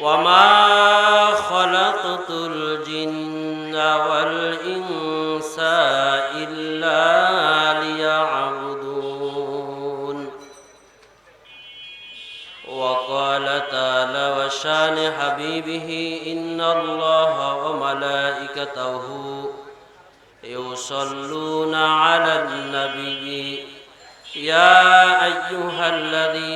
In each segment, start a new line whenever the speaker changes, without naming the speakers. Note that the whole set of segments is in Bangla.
وما خلقت الجن والإنس إلا ليعبدون وقال تعالى وشان حبيبه إن الله وملائكته يصلون على النبي يا أيها الذين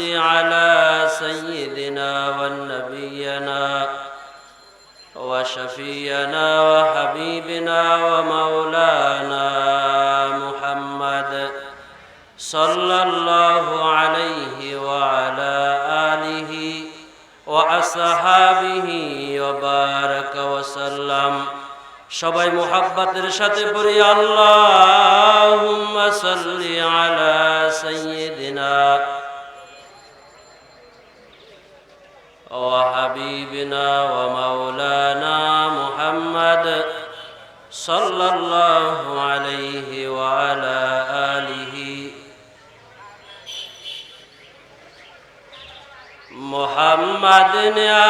সবাই মোহাব্বতের সাথে পড়ি আল্লাহুম্মা সাল্লি আলা সাইয়্যিদিনা ওয়া হাবিবিনা ওয়া মাওলানা মুহাম্মদ সাল্লাল্লাহু আলাইহি ওয়া আলা আলিহি মুহাম্মাদ নিয়া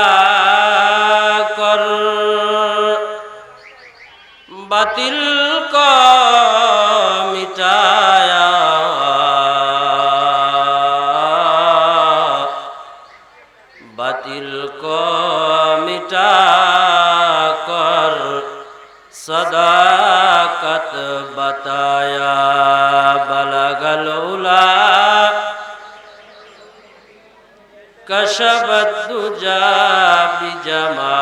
बातिल का मिटाया बातिल को मिटा कर सदाकत बताया बलगल उला कशबद जा बिजमा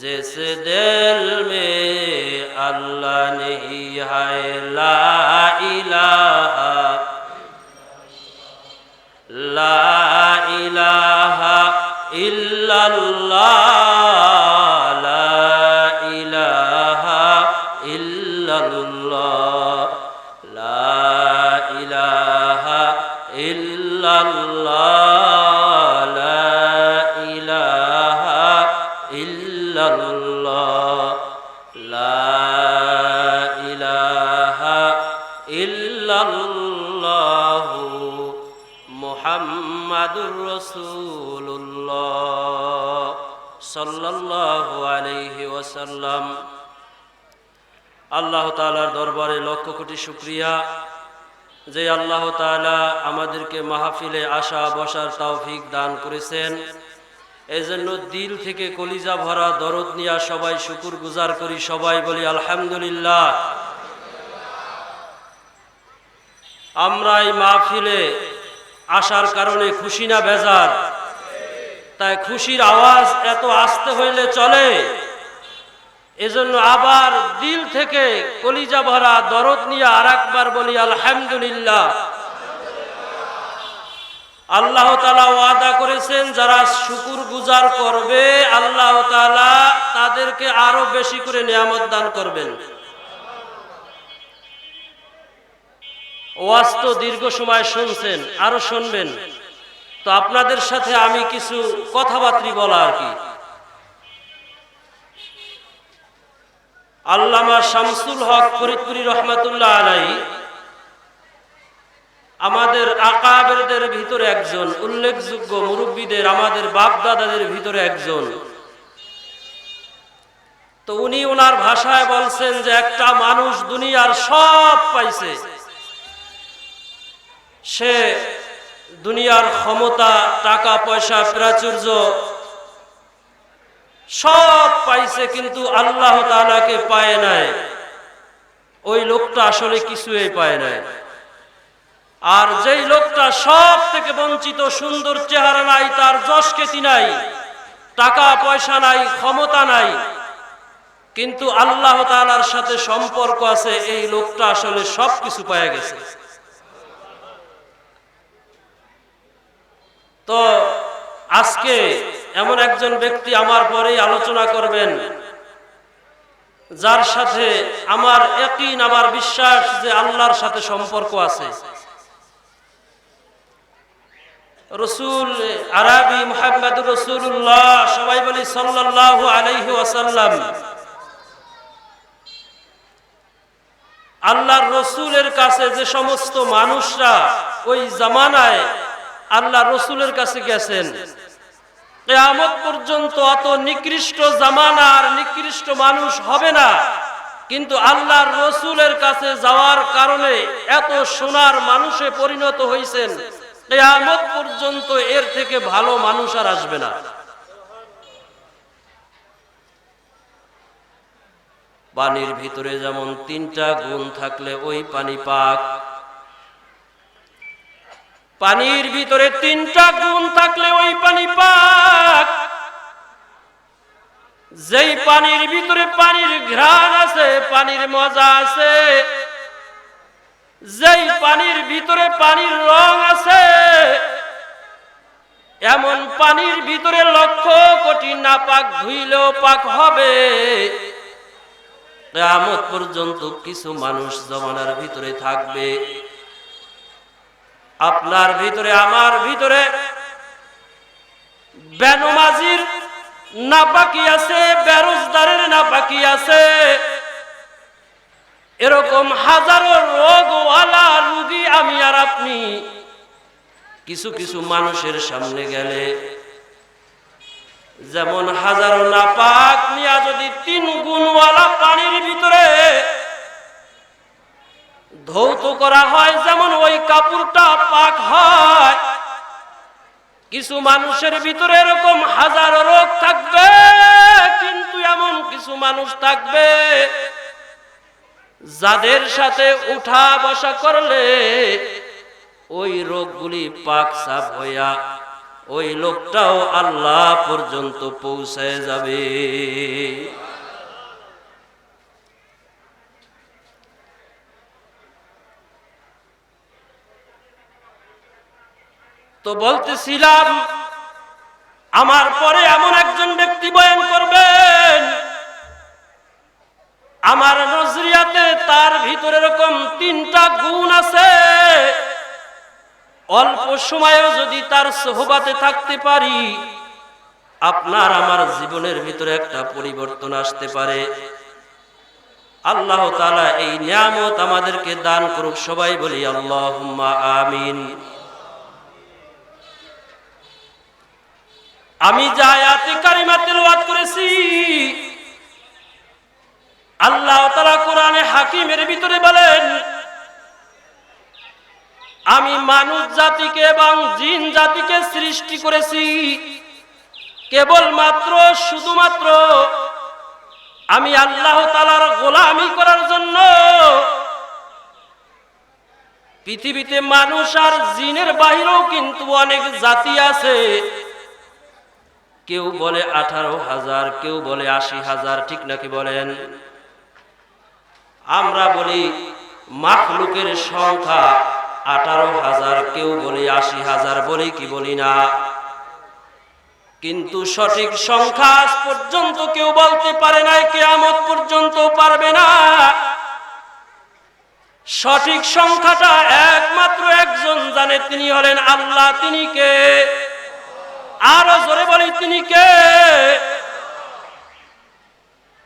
जिस दिल में अल्लाह नहीं है ला इलाहा ला इलाहा इल्लल्लाह ইল্লাল্লাহু মুহাম্মাদুর রাসূলুল্লাহ সাল্লাল্লাহু আলাইহি ওয়াসাল্লাম। আল্লাহ তাআলার দরবারে লক্ষ কোটি শুকরিয়া যে আল্লাহ তাআলা আমাদেরকে মাহফিলে আসা বসার তৌফিক দান করেছেন। এজন্য দিল থেকে কলিজা ভরা দরদ নিয়া সবাই শুকুর গুজার করি, সবাই বলি আলহামদুলিল্লাহ। আমরা এই মাহফিলে আসার কারণে খুশি না বেজার? তাই খুশির আওয়াজ এত আসতে হইলে চলে। এজন্য আবার দিল থেকে কলিজা ভরা দরদ নিয়ে আর একবার বলি, আলহামদুলিল্লাহ। আল্লাহ তালা ওয়াদা করেছেন, যারা শুকুর গুজার করবে, আল্লাহ তাদেরকে আরও বেশি করে নিয়ামত দান করবেন। ওয়াজ তো দীর্ঘ সময় শুনছেন, আরও শুনবেন। তো আপনাদের সাথে আমি কিছু কথাবার্তি বলা আর কি। আল্লামা শামসুল হক ফরিদপুরি রহমাতুল্লাহ আলাই আমাদের আকাবেরদের ভিতরে একজন, উল্লেখযোগ্য মুরব্বীদের, আমাদের বাপ দাদাদের ভিতরে একজন। তো উনি ওনার ভাষায় বলছেন যে একটা মানুষ দুনিয়ার সব পাইছে। সে দুনিয়ার ক্ষমতা, টাকা, পয়সা, প্রাচুর্য সব পাইছে কিন্তু আল্লাহ তাআলাকে পায় নাই। ওই লোকটা আসলে কিছুই পায় নাই। আর যেই লোকটা সব থেকে বঞ্চিত, সুন্দর চেহারা নাই, তার যশ খ্যাতি নাই, টাকা, পয়সা নাই, ক্ষমতা নাই, কিন্তু আল্লাহ তাআলার সাথে সম্পর্ক আছে, এই লোকটা আসলে সব কিছু পায় গেছে। তো আজকে এমন একজন ব্যক্তি আমার পরেই আলোচনা করবেন, যার সাথে আমার একই আমার বিশ্বাস যে আল্লাহর সাথে সম্পর্ক আছে। রসুল, আরবি মোহাম্মদ রসুল্লাহ সবাই বলি সাল্লাহ আলাইহি ওয়াসাল্লাম। আল্লাহর রসুলের কাছে যে সমস্ত মানুষরা ওই জামানায় আল্লাহ রসুলের কাছে গেছেন। কেয়ামত পর্যন্ত অত নিকৃষ্ট জামানা আর নিকৃষ্ট মানুষ হবে না। কিন্তু আল্লাহর রসুলের কাছে যাওয়ার কারণে এত সোনার মানুষে পরিণত হয়েছেন কেয়ামত পর্যন্ত এর থেকে ভালো মানুষ আর আসবে না। পানির ভিতরে যেমন তিনটা গুণ থাকলে ওই পানি পাক। পানির ভিতরে তিনটা গুণ থাকলে ওই পানি পাক। যেই পানির ভিতরে পানির ঘ্রাণ আছে, পানির মজা আছে, যেই পানির ভিতরে পানির রং আছে, এমন পানির ভিতরে লক্ষ কোটি না পাক ধুইলেও পাক হবে। কেয়ামত পর্যন্ত কিছু মানুষ জমানার ভিতরে থাকবে। আপনার ভিতরে, আমার ভিতরে বেনমাজির না বাকি আছে, বেরোজগারের না বাকি আছে। এরকম হাজারো রোগওয়ালা রুগী আমি আর আপনি কিছু কিছু মানুষের সামনে গেলে, যেমন হাজারো নাপাক নিয়া যদি তিন গুণওয়ালা পানির ভিতরে ধৌত করা হয়, যেমন ওই কাপড়টা পাক হয়। কিছু মানুষের ভিতরে এরকম হাজারো রোগ থাকবে, কিন্তু এমন কিছু মানুষ থাকবে যাদের সাথে উঠা বসা করলে ওই রোগগুলি পাক সাফ হইয়া ওই লোকটাও আল্লাহ পর্যন্ত পৌঁছায় যাবে। তো বলতেছিলাম, আমার পরে এমন একজন ব্যক্তি বয়ান করবেন, আমার নজরিয়াতে তার ভিতরে এরকম তিনটা গুণ আছে। অল্প সময়েও যদি তার সোহবাতে থাকতে পারি, আপনার আমার জীবনের ভিতরে একটা পরিবর্তন আসতে পারে। আল্লাহ তালা এই নিয়ামত আমাদেরকে দান করুক, সবাই বলি আল্লাহ আমিন। আমি যা আয়াতে কারিমা করেছি, আল্লাহ তাআলা কোরআনে হাকিমের ভিতরে বলেন, আমি মানুষ জাতিকে এবং জিন জাতিকে সৃষ্টি করেছি, কেবলমাত্র, শুধুমাত্র আমি আল্লাহ তালার গোলামি করার জন্য পৃথিবীতে মানুষ আর জিনের বাহিরেও কিন্তু অনেক জাতি আছে। কেউ বলে আঠারো হাজার, কেউ বলে আশি হাজার, ঠিক নাকি বলেন? আমরা বলি মাখলুকের সংখ্যা আঠারো হাজার, কেউ বলি আশি হাজার, বলি কি বলি না? কিন্তু সঠিক সংখ্যা আজ পর্যন্ত কেউ বলতে পারে নাই, কেয়ামত পর্যন্ত পারবে না। সঠিক সংখ্যাটা একমাত্র একজন জানে, তিনি হলেন আল্লাহ, তিনি কে? আরও জোরে বলি তিনি কে?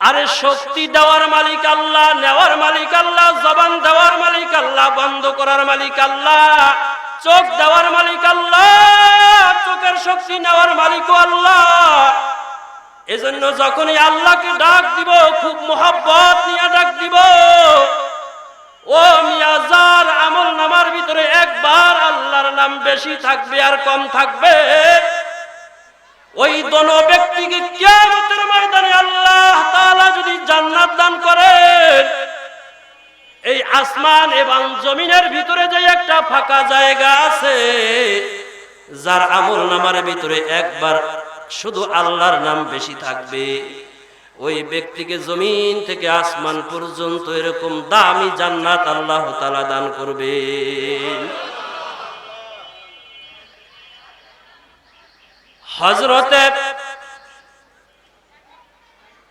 আরে শক্তি দেওয়ার মালিক আল্লাহ, নেওয়ার মালিক আল্লাহ, জবান দেওয়ার মালিক আল্লাহ, বন্ধ করার মালিক আল্লাহ, চোখ দেওয়ার মালিক আল্লাহ, চোখের শক্তি নেওয়ার মালিক আল্লাহ। এজন্য যখনই আল্লাহকে ডাক দিব, খুব মোহাব্বত নিয়ে ডাক দিব, ও মিয়াজার আমল নামার ভিতরে একবার আল্লাহর নাম বেশি থাকবে আর কম থাকবে ওই দোনো ব্যক্তিকে কিয়ামতের ময়দানে আল্লাহ তাআলা যদি জান্নাত দান করেন, এই আসমান এবং জমিনের ভিতরে যে একটা ফাঁকা জায়গা আছে, যার আমল নামার ভিতরে একবার শুধু আল্লাহর নাম বেশি থাকবে। ওই ব্যক্তিকে জমিন থেকে আসমান পর্যন্ত এরকম দামি জান্নাত আল্লাহ তাআলা দান করবেন। হজরতে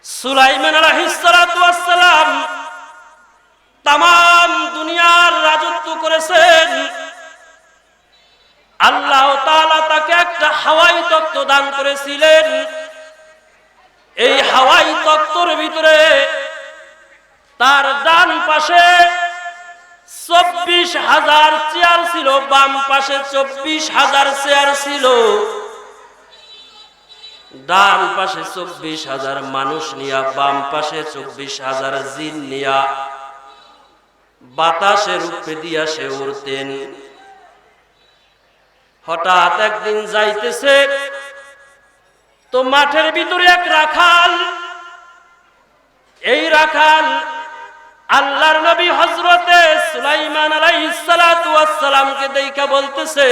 সুলাইমান আলাইহিসসালাম তাম দুনিয়ার রাজত্ব করেছেন। আল্লাহ তাকে একটা হাওয়াই তত্ত্ব দান করেছিলেন। এই হাওয়াই তত্ত্বর ভিতরে তার ডান পাশে চব্বিশ হাজার চেয়ার ছিল, বাম পাশে চব্বিশ হাজার চেয়ার ছিল। ডান পাশে চব্বিশ হাজার মানুষ নিয়া, বাম পাশে চব্বিশ হাজার জিন নিয়া। বাতাসের উপরে দিয়া সে উড়তেন। হঠাৎ একদিন যাইতেছে, তো মাঠের ভিতরে এক রাখাল। এই রাখাল আল্লাহর নবী হজরতে সুলাইমান আলাইহিস সালাতু ওয়াস সালামকে দেখা বলতেছে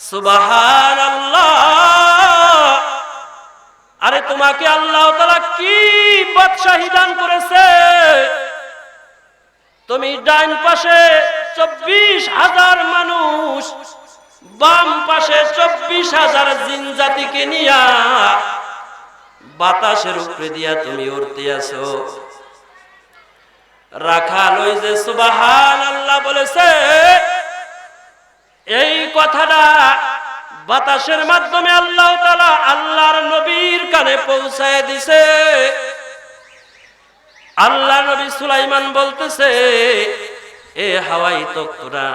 সুবাহান আরে তোমাকে আল্লাহ তালা কি বাদশাহী দান করেছে? তুমি ডাইন পাশে চব্বিশ হাজার মানুষ, বাম পাশে চব্বিশ হাজার জিন জাতিকে নিয়া বাতাসের উপরে দিয়া তুমি উঠতে আছো। রাখাল ওই যে সুবাহান আল্লাহ বলেছে, এই কথাটা বাতাসের মাধ্যমে আল্লাহ তালা আল্লাহর নবীর কানে পৌঁছায় দিছে। আল্লাহ নবী সুলাইমান বলতেছে, এ হাওয়াই তক্তরা,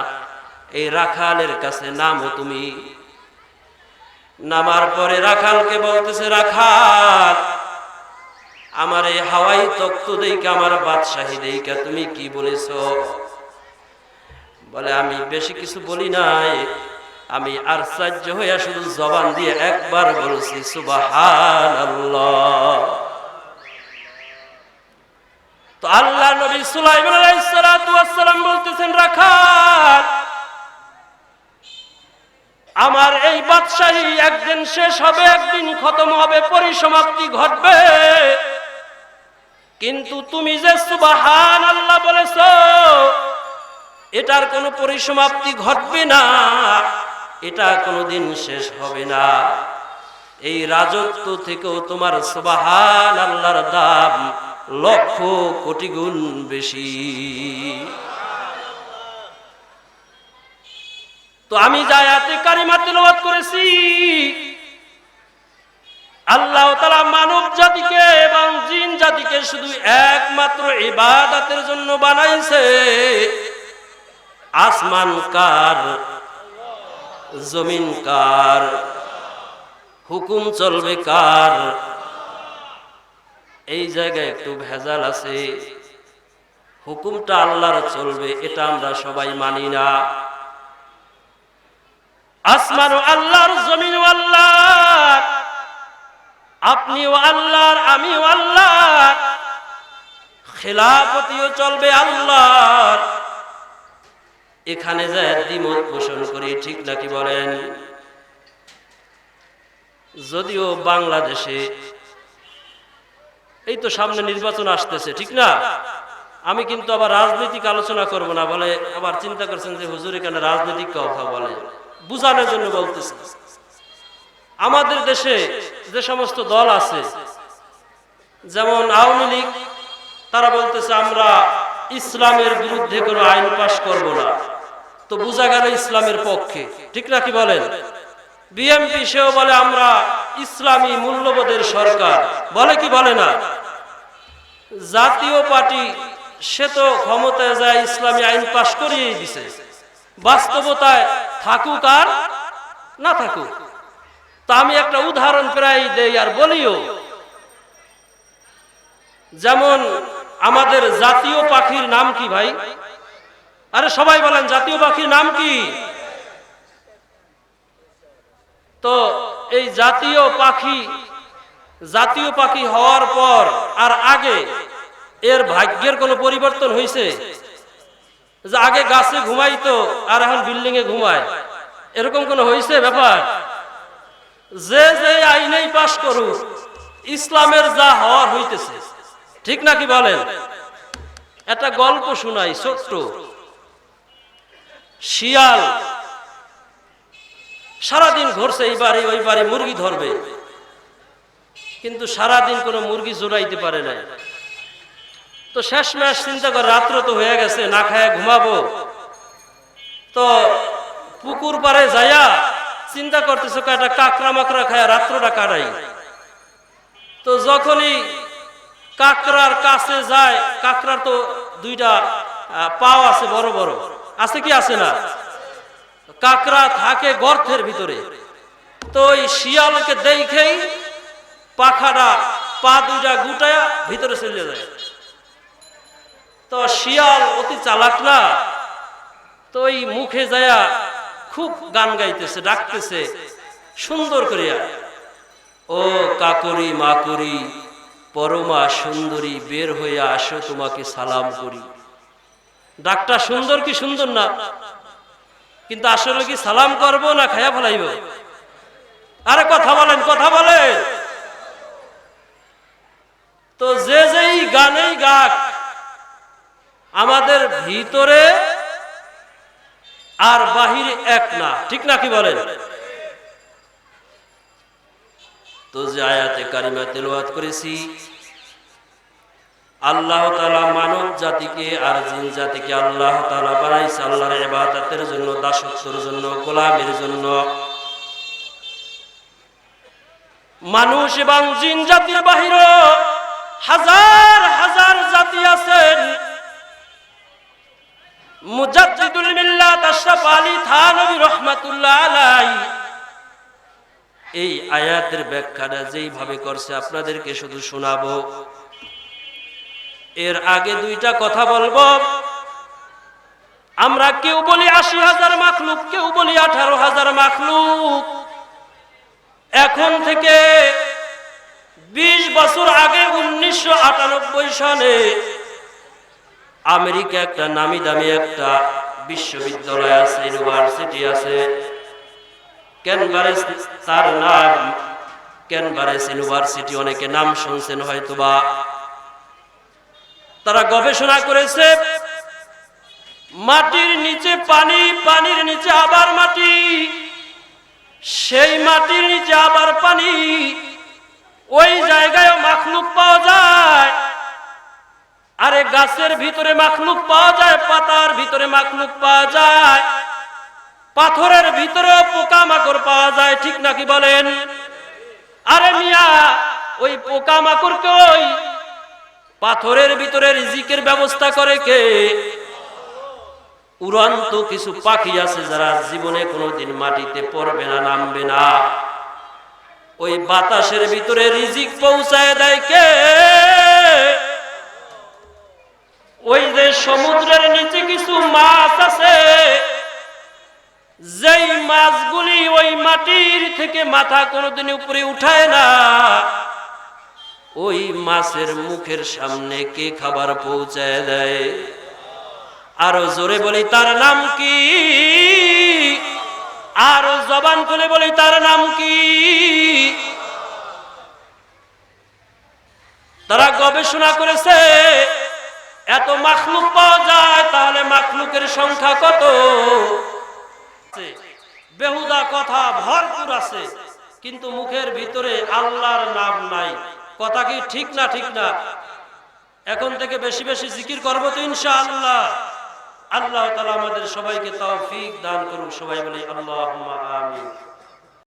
এই রাখালের কাছে নামো তুমি। নামার পরে রাখালকে বলতেছে, রাখাল, আমার এই হাওয়াই তক্ত দেইকা, আমার বাদশাহী দেইকা, তুমি কি বলেছ? বলে, আমি বেশি কিছু বলি নাই। আমি আশ্চর্য হইয়া শুধু জবান দিয়ে একবার বলছি সুবাহান তো আল্লাহ নবী বলতেছেন আমার এই বাদশাহী একদিন শেষ হবে, একদিন খতম হবে, পরিসমাপ্তি ঘটবে। কিন্তু তুমি যে সুবাহান আল্লাহ বলেছ, এটার কোনো পরিসমাপ্তি ঘটবে না। এটা কোনোদিন শেষ হবে না। এই রাজত্ব থেকেও তোমার সুবাহান আল্লাহর দাম লক্ষ কোটি গুণ বেশি। তো আমি জায়াতে কারিমা তেলাওয়াত করেছি, আল্লাহ তালা মানব জাতিকে এবং জিন জাতিকে শুধু একমাত্র ইবাদতের জন্য বানাইছে। আসমান কার জমিন কার হুকুম চলবে কার? এই জায়গায় একটু ভেজাল আছে। হুকুমটা আল্লাহর চলবে, এটা আমরা সবাই মানি না। আসমান আল্লাহর, জমিন আল্লাহ আপনিও আল্লাহর আমিও আল্লাহ খেলাপতিও চলবে আল্লাহর। এখানে যায় দ্বিমত পোষণ করি, ঠিক নাকি বলেন? যদিও বাংলাদেশে এই তো সামনে নির্বাচন আসতেছে, ঠিক না? আমি কিন্তু আবার রাজনৈতিক আলোচনা করব না, বলে আবার চিন্তা করছেন যে হুজুর এখানে রাজনৈতিক কথা বলে। বুঝানোর জন্য বলতেছে। আমাদের দেশে যে সমস্ত দল আছে, যেমন আওয়ামী লীগ, তারা বলতেছে, আমরা ইসলামের বিরুদ্ধে কোনো আইন পাশ করব না। তো বোঝা গেল ইসলামের পক্ষে। ঠিক নাকি বলেন? বিএমপি সেও বলে, আমরা ইসলামী মূল্যবোধের সরকার। বলে কি বলে না? জাতীয় পার্টি, সে তো ক্ষমতায় যায়, ইসলামী আইন পাশ করিয়ে দিছে। বাস্তবতায় থাকুক আর না থাকুক। তা আমি একটা উদাহরণ প্রায় দেই আর বলিও। যেমন আমাদের জাতীয় পাখির নাম কি ভাই? আরে সবাই বলেন, জাতীয় পাখির নাম কি? তো এই জাতীয় পাখি জাতীয় পাখি হওয়ার পর আর আগে এর ভাগ্যের কোনো পরিবর্তন হয়েছে যে আগে গাছে ঘুমাইতো আর এখন বিল্ডিং এ ঘুমায়। এরকম কোনো হয়েছে ব্যাপার? যে যে আইনেই পাশ করুক, ইসলামের যা হওয়ার হইতেছে। ঠিক নাকি বলেন? একটা গল্প শোনাই ছোট্ট। শিয়াল। সারাদিন ঘুরছে এই বাড়ি, ওই বাড়ি, মুরগি ধরবে। কিন্তু সারাদিন কোনো মুরগি জোড়াইতে পারে না তো শেষ ম্যাশ চিন্তা করে, রাত্র তো হয়ে গেছে, না খায় ঘুমাবো। তো পুকুর পারে যাইয়া চিন্তা করতেছে একটা কাকড়া মাকড়া খায় রাত্রটা কাটাই। তো যখনই কাকড়ার কাছে যায়, কাকড়ার তো দুইটা পাও আছে বড় বড়। আছে কি আছে না? কাকড়া থাকে গর্তের ভিতরে। তো ওই শিয়ালকে দেখেই পাখাটা পা দুইটা গুটায়া ভিতরে চলে যায়। তো শিয়াল অতি চালাক না? তো ওই মুখে যায়া খুব গান গাইতেছে, ডাকতেছে, সুন্দর করিয়া। ও কাকরি মাকরি, পরমা সুন্দরী, বের হইয়া আসো, তোমাকে সালাম করি। ডাকটা সুন্দর কি সুন্দর না? কিন্তু আসলে কি সালাম করব না খায়া ফেলাইব? আরে কথা বলেন কথা বলেন। তো যে যেই গানেই গাক, আমাদের ভিতরে আর বাহিরে এক না। ঠিক না কি বলেন? তো যে আয়াতে কারিমা তেলাওয়াত করেছি আল্লাহ তালা মানব জাতিকে আর জিন জাতিকে আল্লাহ তালা বানাইছে আল্লাহর ইবাদতের জন্য, দাসত্বের জন্য, গোলামের জন্য। মানুষ এবং জিন জাতির বাহির হাজার হাজার জাতি আছেন। মুজাদ্দিদুল মিল্লাত আশরাফ আলী থানবী রহমাতুল্লাহ আলাই এই আয়াতের ব্যাখ্যাটা যেইভাবে করছে, আপনাদেরকে শুধু শোনাবো। এর আগে দুইটা কথা বলব। আমরা কেউ বলি আশি হাজার মাখলুক, কেউ বলি আঠারো হাজার মাখলুক। এখন থেকে বিশ বছর আগে উনিশশো আটানব্বই সালে আমেরিকা একটা নামি দামি একটা বিশ্ববিদ্যালয় আছে, ইউনিভার্সিটি আছে। ক্যানভারেস তার নাম, ক্যানভারেস ইউনিভার্সিটি অনেকে নাম শুনছেন হয়তোবা। তারা গবেষণা করেছে, মাটির নিচে পানি, পানির নিচে আবার মাটি। সেই মাটির নিচে আবার পানি, ওই জায়গায় মাখলুক পাওয়া যায়। আরে গাছের ভিতরে মাখলুক পাওয়া যায়, পাতার ভিতরে মাখলুক পাওয়া যায়। পাথরের ভিতরে পোকা মাকড় পাওয়া যায়, ঠিক নাকি বলেন? আরে মিয়া, ওই পোকা মাকড়কে ওই পাথরের ভিতরে রিজিকের ব্যবস্থা করে কে? উড়ন্ত কিছু পাখি আছে যারা জীবনে কোনোদিন মাটিতে পড়বে না, নামবে না। ওই বাতাসের ভিতরে রিজিক পৌঁছায় দেয় কে? ওই যে সমুদ্রের নিচে কিছু মাছ আছে, যেই মাছগুলি ওই মাটির থেকে মাথা কোনোদিন উপরে উঠায় না। ওই মাছের মুখের সামনে কে খাবার পৌঁছায় দেয়? আরও জোরে বলি, তার নাম কি? আরও জবান খুলে বলি, তার নাম কি? তারা গবেষণা করেছে, এত মাখলুক পাওয়া যায়, তাহলে মাখলুকের সংখ্যা কত? বেহুদা কথা ভরপুর আছে, কিন্তু মুখের ভিতরে আল্লাহর নাম নাই। কথা কি ঠিক না ঠিক না? এখন থেকে বেশি বেশি জিকির করব তো ইনশাআল্লাহ। আল্লাহ তালা আমাদের সবাইকে তৌফিক দান করুন সবাই বলি আল্লাহ আমিন।